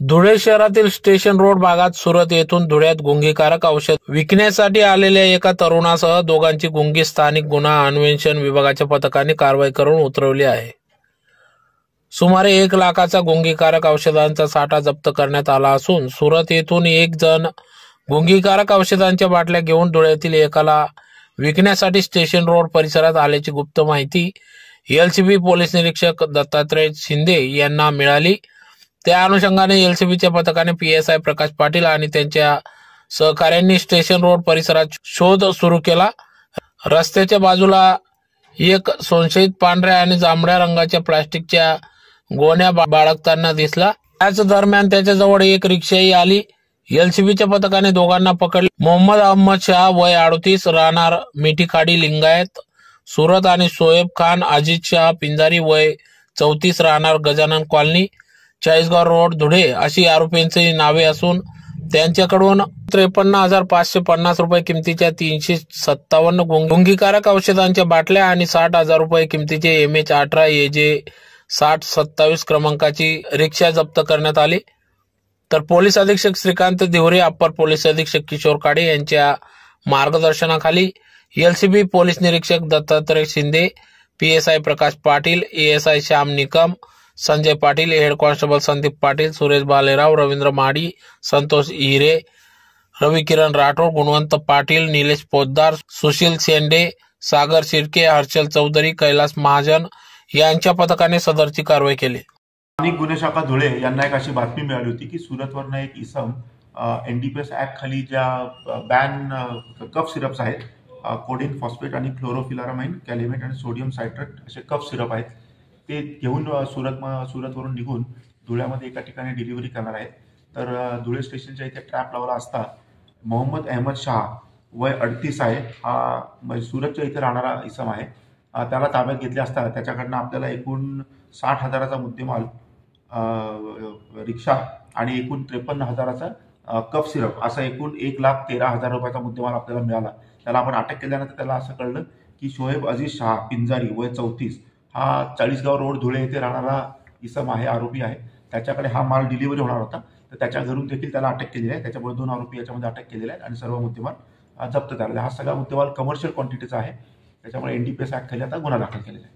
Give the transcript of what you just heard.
धुळे शहरातील station road भागात सुरत येथून धुळ्यात गुंगीकारक औषध विकण्यासाठी आलेल्या एका तरुणासह दोघांची गुंगी स्थानिक गुन्हा अन्वेषण विभागाच्या पथकाने कारवाई करून उतरवली आहे. सुमारे एक लाखाचा गुंगीकारक औषधांचा साठा जप्त करण्यात आला असून सुरत येथून एक जण गुंगीकारक औषधांच्या बाटल्या घेऊन धुळ्यातील एकाला विकण्यासाठी स्टेशन रोड परिसरात आल्याची गुप्त माहिती एलसीबी पोलीस निरीक्षक दत्तात्रय शिंदे यांना मिळाली. त्या अनुषंगाने एलसीबीच्या पथकाने पीएसआय प्रकाश पाटील आणि त्यांच्या सहकाऱ्यांनी स्टेशन रोड परिसरात शोध सुरू केला. रस्त्याच्या बाजूला एक संशयित पांढऱ्या आणि जांभळ्या रंगाच्या प्लास्टिकच्या गोण्या बाळगताना दिसला. त्याच दरम्यान त्याच्याजवळ एक रिक्षाही आली. एलसीबीच्या पथकाने दोघांना पकडले. मोहम्मद अहमद शाह वय अडतीस राहणार मिठीखाडी लिंगायत सुरत आणि सोएब खान अजित शाह पिंजारी वय चौतीस राहणार गजानन कॉलनी. चाळीसगाव रोड धुळे अशी आरोपींची नावे असून त्यांच्याकडून त्रेपन्न हजार पाचशे पन्नास रुपये किमतीच्या तीनशे सत्तावन्न गुंगीकारक औषधांच्या बाटल्या आणि साठ हजार रुपये किमतीचे एम एच अठरा ए जे साठ सत्तावीस क्रमांकाची रिक्षा जप्त करण्यात आली. तर पोलीस अधीक्षक श्रीकांत दिवरे अप्पर पोलीस अधीक्षक किशोर काडे यांच्या मार्गदर्शनाखाली एलसीबी पोलीस निरीक्षक Dattatray Shinde PSI Prakash Patil ASI Shyam Nikam Sanjay Patil head constable Sandeep Patil Suresh Balerao Ravindra Madi Santosh Hire रवी किरण राठोड गुणवंत पाटील निलेश पोद्दार सुशील शेंडे सागर शिर्के हर्षल चौधरी कैलास महाजन यांच्या पथकाने सदरची कारवाई केली. स्थानिक गुन्हे शाखा धुळे यांना एक अशी बातमी मिळाली होती की सुरतवरनं एक इसम एनडीपीएस ऍक्ट खाली ज्या बॅन कफ सिरप्स आहेत कोडिन फॉस्फेट आणि क्लोरोफिलारामाइन कॅलिमेट आणि सोडियम सायट्रेट असे कफ सिरप आहेत. ते घेऊन सुरत म- सुरतवरून निघून धुळ्यामध्ये एका ठिकाणी डिलिव्हरी करणार आहेत तर धुळे स्टेशनच्या इथे ट्रॅप लावला असता मोहम्मद अहमद शाह वय अडतीस आहे. हा सुरतच्या इथे राहणारा इसम आहे. त्याला ताब्यात घेतले असता त्याच्याकडनं आपल्याला एकूण साठ हजाराचा मुद्देमाल रिक्षा आणि एकूण त्रेपन्न हजाराचा कप कफ सिरप असा एकूण एक लाख तेरा हजार रुपयाचा मुद्देमाल आपल्याला मिळाला. त्याला आपण अटक केल्यानंतर त्याला असं कळलं की शोएब अजीज शाह पिंजारी वय चौतीस हा चाळीसगाव रोड धुळे येथे राहणारा इसम आहे आरोपी आहे. त्याच्याकडे हा माल डिलिव्हरी होणार होता. तर त्याच्या घरून देखील त्याला अटक केलेली आहे. त्याच्यामुळे दोन आरोपी याच्यामध्ये अटक केलेले आहेत आणि सर्व मुद्देमाल जप्त झालेला आहे. हा सगळा मुद्देमाल कमर्शियल क्वांटिटीचा आहे. त्याच्यामुळे एन डी पी एस खाली आता गुन्हा दाखल केलेला आहे.